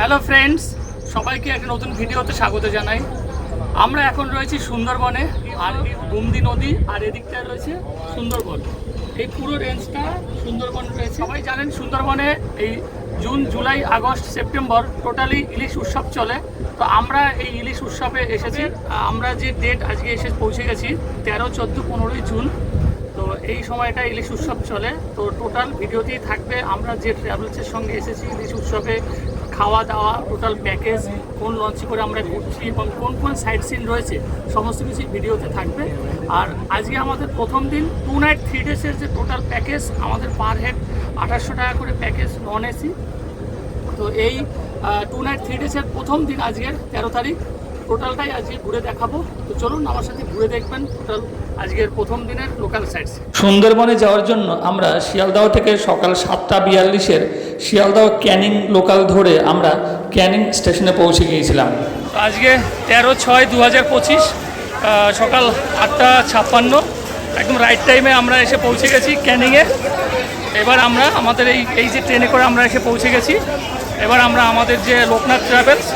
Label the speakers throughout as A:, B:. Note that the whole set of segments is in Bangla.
A: হ্যালো ফ্রেন্ডস, সবাইকে একটা নতুন ভিডিওতে স্বাগত জানাই। আমরা এখন রয়েছি সুন্দরবনে, আর গুমদি নদী, আর এদিকটায় রয়েছে সুন্দরবন। এই পুরো রেঞ্জটা সুন্দরবন রয়েছে। সবাই জানেন সুন্দরবনে এই June, July, August, September totally ইলিশ উৎসব চলে। তো আমরা এই ইলিশ উৎসবে এসেছি। আমরা যে ডেট আজকে এসে পৌঁছে গেছি, তেরো, চোদ্দ, পনেরোই জুন। তো এই সময়টা ইলিশ উৎসব চলে। তো টোটাল ভিডিওতেই থাকবে। আমরা যে ট্রাভেলসের সঙ্গে এসেছি ইলিশ উৎসবে খাওয়া দাওয়া টোটাল প্যাকেজ কোন লঞ্চে করে আমরা ঘুরছি এবং কোন কোন সাইট সিন রয়েছে, সমস্ত কিছু ভিডিওতে থাকবে। আর আজকে আমাদের প্রথম দিন টু নাইট থ্রি ডেসের যে টোটাল প্যাকেজ আমাদের পার হেড আঠাশশো টাকা করে প্যাকেজ নন এসি তো এই টু নাইট থ্রি ডেসের প্রথম দিন আজকের, তেরো তারিখ। টোটালটাই আজকে ঘুরে দেখাবো। তো চলুন আমার সাথে ঘুরে দেখবেন টোটাল আজকের প্রথম দিনের লোকাল সাইটস
B: সুন্দরবনে যাওয়ার জন্য আমরা শিয়ালদাহ থেকে সকাল সাতটা বিয়াল্লিশের শিয়ালদাহ ক্যানিং লোকাল ধরে আমরা ক্যানিং স্টেশনে পৌঁছে গিয়েছিলাম।
A: আজকে তেরো ছয় দু হাজার পঁচিশ সকাল আটটা ছাপ্পান্ন একদম রাইট টাইমে আমরা এসে পৌঁছে গেছি ক্যানিংয়ে। এবার আমরা আমাদের এই এই যে ট্রেনে করে আমরা এসে পৌঁছে গেছি। এবার আমরা আমাদের যে লোকনাথ ট্রাভেলস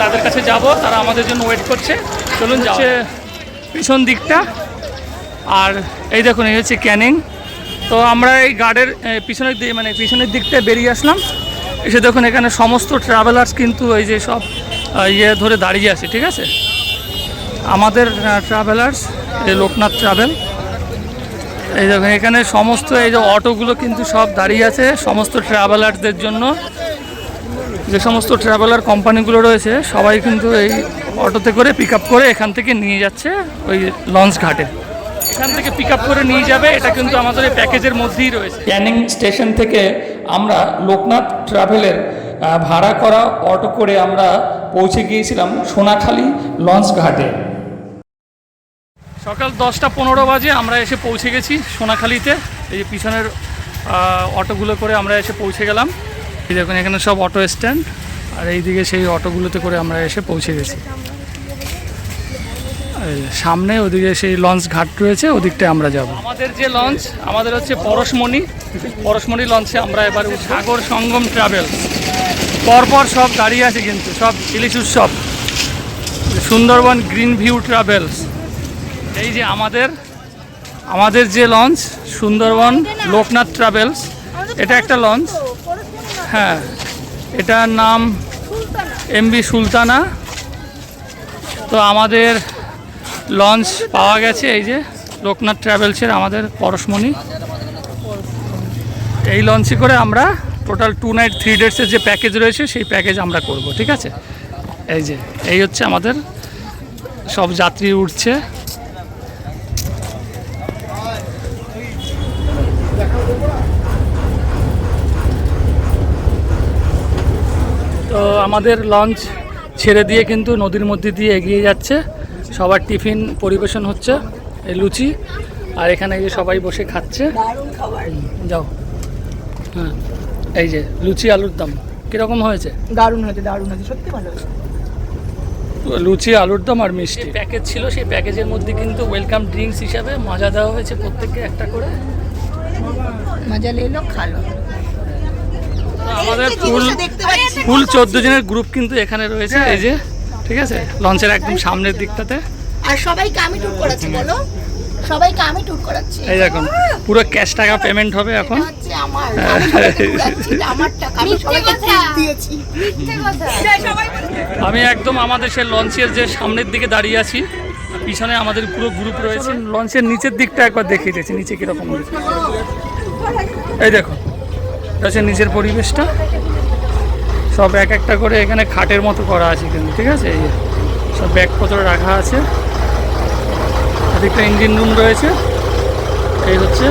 A: তাদের কাছে যাব, তারা আমাদের জন্য ওয়েট করছে। চলুন যাচ্ছে পিছন দিকটা, আর এই দেখুন, এই হচ্ছে ক্যানিং। তো আমরা এই গার্ডের পিছনের দিকে মানে পিছনের দিকটা বেরিয়ে আসলাম। এসে দেখুন, এখানে সমস্ত ট্রাভেলার্স কিন্তু এই যে সব ইয়ে ধরে দাঁড়িয়ে আছে, ঠিক আছে? আমাদের ট্রাভেলার্স এই লোকনাথ ট্রাভেল এই দেখুন, এখানে সমস্ত এই যে অটোগুলো কিন্তু সব দাঁড়িয়ে আছে, সমস্ত ট্রাভেলারদের জন্য। যে সমস্ত ট্রাভেলার কোম্পানিগুলো রয়েছে সবাই কিন্তু এই অটোতে করে পিক আপ করে এখান থেকে নিয়ে যাচ্ছে ওই লঞ্চ ঘাটে। এখান থেকে পিক আপ করে নিয়ে যাবে এটা কিন্তু আমাদের এই প্যাকেজের মধ্যেই রয়েছে।
B: ক্যানিং স্টেশন থেকে আমরা লোকনাথ ট্রাভেলের ভাড়া করা অটো করে আমরা পৌঁছে গিয়েছিলাম সোনাখালী লঞ্চ ঘাটে।
A: সকাল দশটা পনেরো বাজে আমরা এসে পৌঁছে গেছি সোনাখালীতে। এই যে পিছনের অটোগুলো করে আমরা এসে পৌঁছে গেলাম। এই দেখুন এখানে সব অটো স্ট্যান্ড আর এইদিকে সেই অটোগুলোতে করে আমরা এসে পৌঁছে গেছি। সামনে ওদিকে সেই লঞ্চ ঘাট রয়েছে ওদিকটায় আমরা যাব। আমাদের যে লঞ্চ আমাদের হচ্ছে পরশমণি। পরশমণি লঞ্চে আমরা এবার। সাগর সঙ্গম ট্রাভেল পরপর সব দাঁড়িয়ে আছে কিন্তু সব ইলিশ উৎসব। সুন্দরবন গ্রিন ভিউ ট্রাভেলস এই যে আমাদের আমাদের যে লঞ্চ সুন্দরবন লোকনাথ ট্রাভেলস এটা একটা লঞ্চ হ্যাঁ এটার নাম এমবি সুলতানা। তো আমাদের লঞ্চ পাওয়া গেছে, এই যে লোকনাথ ট্রাভেলসের আমাদের পরশমণি। এই লঞ্চে করে আমরা টোটাল টু নাইট থ্রি ডেটসের যে প্যাকেজ রয়েছে, সেই প্যাকেজ আমরা করব, ঠিক আছে? এই যে, এই হচ্ছে আমাদের সব যাত্রী উঠছে তো আমাদের লঞ্চ ছেড়ে দিয়ে কিন্তু নদীর মধ্যে দিয়ে এগিয়ে যাচ্ছে। সবার টিফিন পরিবেশন হচ্ছে এই লুচি আর এখানে এই যে সবাই বসে খাচ্ছে। যাও। হ্যাঁ এই যে লুচি আলুর দম কীরকম হয়েছে?
C: দারুণ হয়েছে দারুণ হয়েছে সত্যি ভালো হয়েছে।
A: লুচি আলুর দম আর মিষ্টি। প্যাকেজ ছিল সেই প্যাকেজের মধ্যে কিন্তু ওয়েলকাম ড্রিঙ্কস হিসাবে মজা দেওয়া হয়েছে প্রত্যেককে একটা করে।
C: মজা লেলো খালো।
A: আমাদের ফুল
C: দেখতে
A: ফুল চোদ্দ জনের গ্রুপ কিন্তু এখানে রয়েছে এই যে ঠিক আছে? লঞ্চের একদম সামনের দিকটাতে।
C: আর সবাইকে আমি টুর করাচ্ছি বলো। সবাইকে আমি টুর করাচ্ছি।
A: এই দেখুন পুরো ক্যাশ টাকা পেমেন্ট হবে এখন।
C: আমার। আমি সবাইকে ঘোরাচ্ছি, এটা আমার টাকা। আমি সবাইকে দিয়েছি।
A: আমি একদম আমাদের সেই লঞ্চের যে সামনের দিকে দাঁড়িয়ে আছি পিছনে আমাদের পুরো গ্রুপ রয়েছে। লঞ্চের নিচের দিকটা একবার দেখিয়ে দিয়েছি নিচে কীরকম। এই দেখো হচ্ছে নিচের পরিবেশটা। সব এক একটা করে এখানে খাটের মতো করা আছে কিন্তু, ঠিক আছে? এই সব ব্যাগপত্র রাখা আছে। এদিকটা ইঞ্জিন রুম রয়েছে। এই হচ্ছে।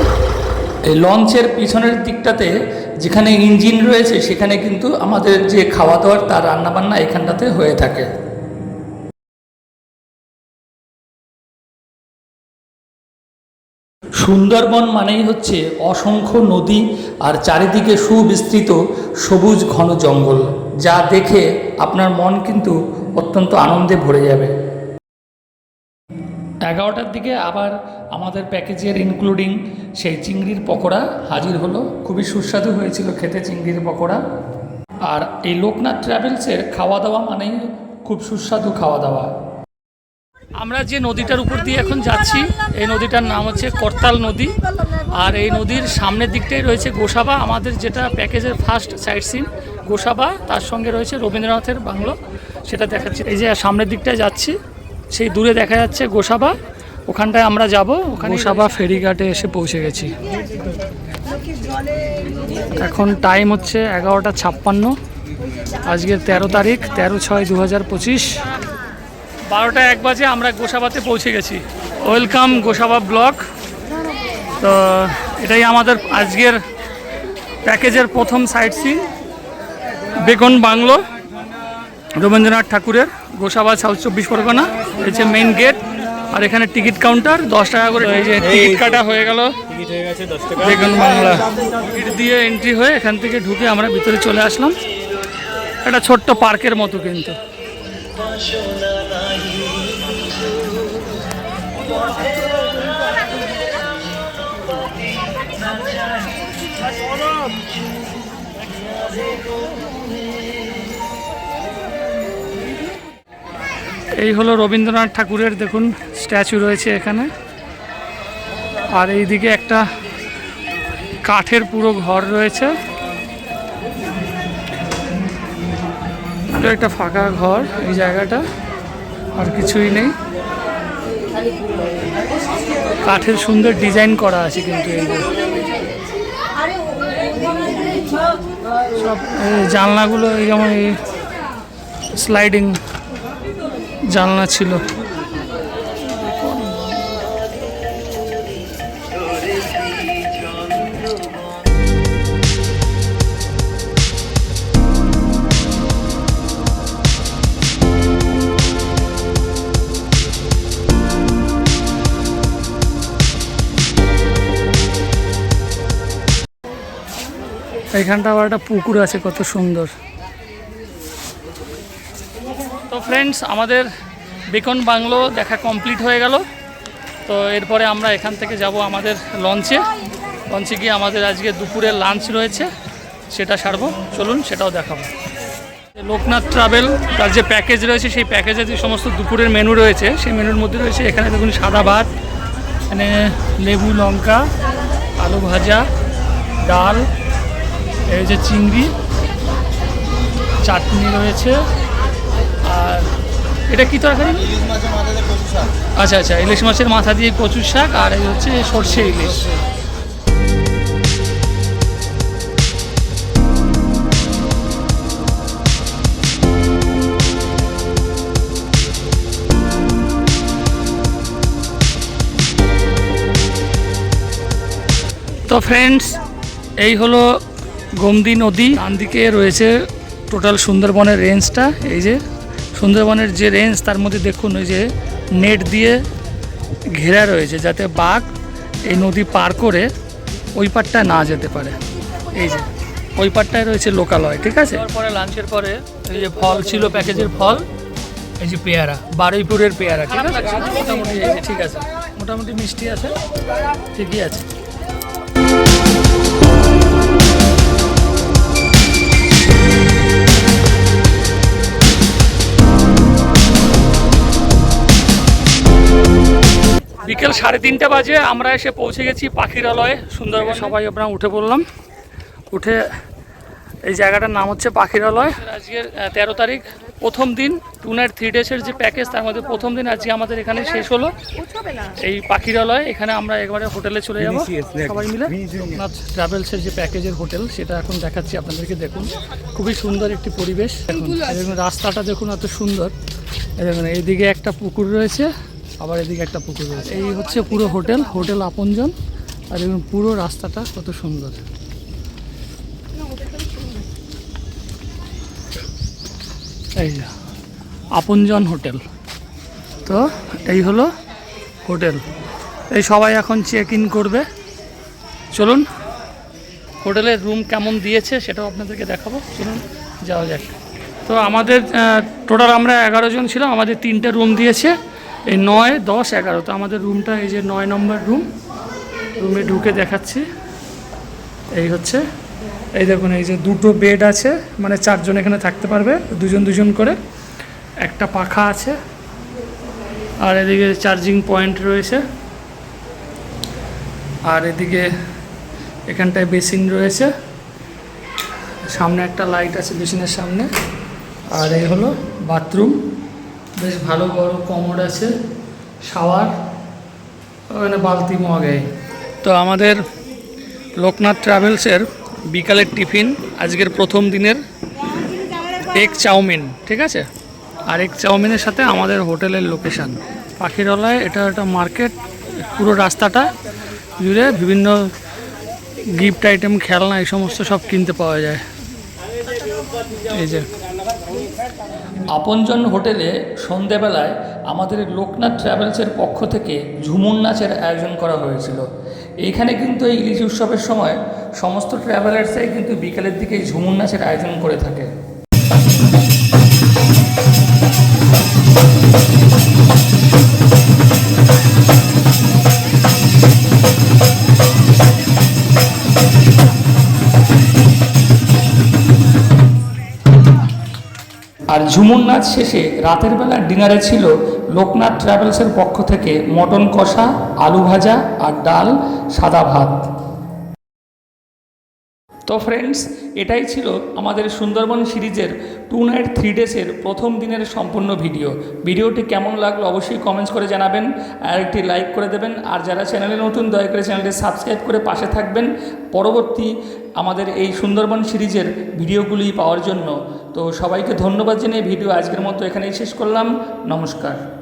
B: এই লঞ্চের পিছনের দিকটাতে যেখানে ইঞ্জিন রয়েছে, সেখানে কিন্তু আমাদের যে খাওয়া দাওয়ার তার রান্নাবান্না এখানটাতে হয়ে থাকে। সুন্দরবন মানেই হচ্ছে অসংখ্য নদী আর চারিদিকে সুবিস্তৃত সবুজ ঘন জঙ্গল, যা দেখে আপনার মন কিন্তু অত্যন্ত আনন্দে ভরে যাবে। এগারোটার দিকে আবার আমাদের প্যাকেজের ইনক্লুডিং সেই চিংড়ির পকোড়া হাজির হলো। খুবই সুস্বাদু হয়েছিল খেতে চিংড়ির পকোড়া। আর এই লোকনাথ ট্রাভেলসের খাওয়া দাওয়া মানেই খুব সুস্বাদু খাওয়া দাওয়া।
A: আমরা যে নদীটার উপর দিয়ে এখন যাচ্ছি, এই নদীটার নাম হচ্ছে করতাল নদী। আর এই নদীর সামনের দিকটাই রয়েছে গোসাবা। আমাদের যেটা প্যাকেজের ফার্স্ট সাইট সিন গোসাবা, তার সঙ্গে রয়েছে রবীন্দ্রনাথের বাংলো। সেটা দেখাচ্ছি। এই যে সামনের দিকটায় যাচ্ছি, সেই দূরে দেখা যাচ্ছে গোসাবা। ওখানটায় আমরা যাব। ওখানে গোসাবা ফেরিঘাটে এসে পৌঁছে গেছি। এখন টাইম হচ্ছে এগারোটা ছাপ্পান্ন। আজকের তেরো তারিখ, তেরো ছয় দু হাজার পঁচিশ। বারোটা এক বাজে আমরা গোসাবাতে পৌঁছে গেছি। Welcome Gosaba block. তো এটাই আমাদের আজকের প্যাকেজের প্রথম সাইট সিন বেগুন বাংলো, রবীন্দ্রনাথ ঠাকুরের গোসাবা সাউথ চব্বিশ পরগনা, এই মেইন গেট আর এখানে টিকিট কাউন্টার দশ টাকা করে এই যে টিকিট কাটা হয়ে গেল। বেগুন বাংলা টিকিট দিয়ে এন্ট্রি হয়ে এখান থেকে ঢুকে আমরা ভিতরে চলে আসলাম। একটা ছোট্ট পার্কের মতো কিন্তু। এই হলো রবীন্দ্রনাথ ঠাকুরের, দেখুন, স্ট্যাচু রয়েছে এখানে। আর এইদিকে একটা কাঠের পুরো ঘর রয়েছে। একটা ফাঁকা ঘর এই জায়গাটা, আর কিছুই নেই। কাঠের সুন্দর ডিজাইন করা আছে কিন্তু এই সব জানলাগুলো যেমন স্লাইডিং জানলা ছিল। এখানটা আবার একটা পুকুর আছে, কত সুন্দর। তো ফ্রেন্ডস আমাদের বেকন বাংলো দেখা কমপ্লিট হয়ে গেল। তো এরপরে আমরা এখান থেকে যাব আমাদের লঞ্চে লঞ্চে গিয়ে আমাদের আজকে দুপুরের লাঞ্চ রয়েছে, সেটা সারবো। চলুন, সেটাও দেখাবো। লোকনাথ ট্রাভেল তার যে প্যাকেজ রয়েছে, সেই প্যাকেজে যে সমস্ত দুপুরের মেনু রয়েছে, সেই মেনুর মধ্যে রয়েছে এখানে দেখুন সাদা ভাত, এখানে লেবু, লঙ্কা, আলু ভাজা, ডাল এই যে চিংড়ি, চাটনি রয়েছে। আর এটা কি তরকারি? আচ্ছা আচ্ছা ইলিশ মাছের মাথা দিয়ে কচুর শাক, আর এই হচ্ছে সর্ষে ইলিশ। তো ফ্রেন্ডস এই হলো গোমদি নদী ডান দিকে রয়েছে টোটাল সুন্দরবনের রেঞ্জটা এই যে সুন্দরবনের যে রেঞ্জ তার মধ্যে দেখুন ওই যে নেট দিয়ে ঘেরা রয়েছে যাতে বাঘ এই নদী পার করে ওই পারটা না যেতে পারে। এই যে ওই পারটায় রয়েছে লোকালয় ঠিক আছে? পরে লাঞ্চের পরে এই যে ফল ছিল প্যাকেজের ফল এই যে পেয়ারা বারুইপুরের পেয়ারা ঠিক আছে? মোটামুটি ঠিক আছে। মোটামুটি মিষ্টি আছে ঠিকই আছে। বিকেল সাড়ে তিনটা বাজে আমরা এসে পৌঁছে গেছি পাখিরালয়ে সুন্দরবন। সবাই আমরা উঠে পড়লাম। উঠে এই জায়গাটার নাম হচ্ছে পাখিরালয়। আজকের তেরো তারিখ প্রথম দিন টু নাইট থ্রি ডেসের যে প্যাকেজ তার মধ্যে প্রথম দিন আজকে আমাদের এখানে শেষ হলো। এই পাখিরালয় এখানে আমরা একবারে হোটেলে চলে যাব। সবাই মিলে ট্রাভেলসের যে প্যাকেজের হোটেল সেটা এখন দেখাচ্ছি আপনাদেরকে দেখুন। খুবই সুন্দর একটি পরিবেশ। দেখুন রাস্তাটা দেখুন এত সুন্দর। এই দেখুন এইদিকে একটা পুকুর রয়েছে। আবার এদিকে একটা পুকুর রয়েছে। এই হচ্ছে পুরো হোটেল হোটেল আপনজন। আর দেখুন পুরো রাস্তাটা কত সুন্দর। এই আপনজন হোটেল। তো এই হলো হোটেল। এই সবাই এখন চেক ইন করবে। চলুন, হোটেলের রুম কেমন দিয়েছে সেটাও আপনাদেরকে দেখাবো। চলুন, যাওয়া যাক। তো আমাদের টোটাল আমরা এগারো জন ছিলাম, আমাদের তিনটে রুম দিয়েছে। এই নয়, দশ, এগারো। তো আমাদের রুমটা এই যে নয় নম্বর রুম রুমে ঢুকে দেখাচ্ছি। এই হচ্ছে,
D: এই দেখুন, এই যে দুটো বেড আছে মানে চারজন এখানে থাকতে পারবে, দুজন দুজন করে। একটা পাখা আছে, আর এদিকে চার্জিং পয়েন্ট রয়েছে। আর এদিকে এখানটায় বেসিন রয়েছে। সামনে একটা লাইট আছে বেসিনের সামনে। আর এই হলো বাথরুম বেশ ভালো বড় কমোড আছে, শাওয়ার, ওখানে বালতি মগে তো আমাদের লোকনাথ ট্রাভেলসের বিকালের টিফিন, আজকের প্রথম দিনের এগ চাউমিন, ঠিক আছে? আর এগ চাউমিনের সাথে আমাদের হোটেলের লোকেশান। পাখিরলায় এটা একটা মার্কেট, পুরো রাস্তাটা জুড়ে বিভিন্ন গিফট আইটেম, খেলনা, এই সমস্ত সব কিনতে পাওয়া যায়।
A: আপনজন হোটেলে সন্ধেবেলায় আমাদের লোকনাথ ট্রাভেলসের পক্ষ থেকে ঝুমুর নাচের আয়োজন করা হয়েছিল। এইখানে কিন্তু এই ইলিশ উৎসবের সময় সমস্ত ট্রাভেলার্সরাই কিন্তু বিকেলের দিকে ঝুমুর নাচের আয়োজন করে থাকে। ঝুমুর নাচ শেষে রাতের বেলা ডিনারে ছিল লোকনাথ ট্রাভেলসের পক্ষ থেকে মটন কষা, আলু ভাজা আর ডাল সাদা ভাত। তো ফ্রেন্ডস এটাই ছিল আমাদের সুন্দরবন সিরিজের টু নাইট থ্রি ডেসের প্রথম দিনের সম্পূর্ণ ভিডিও ভিডিওটি কেমন লাগল অবশ্যই কমেন্টস করে জানাবেন, আর একটি লাইক করে দেবেন, আর যারা চ্যানেলে নতুন, দয়া করে চ্যানেলটি সাবস্ক্রাইব করে পাশে থাকবেন। পরবর্তী আমাদের এই সুন্দরবন সিরিজের ভিডিওগুলি পাওয়ার জন্য। তো সবাইকে ধন্যবাদ জানিয়ে ভিডিও আজকের মতো এখানেই শেষ করলাম। নমস্কার।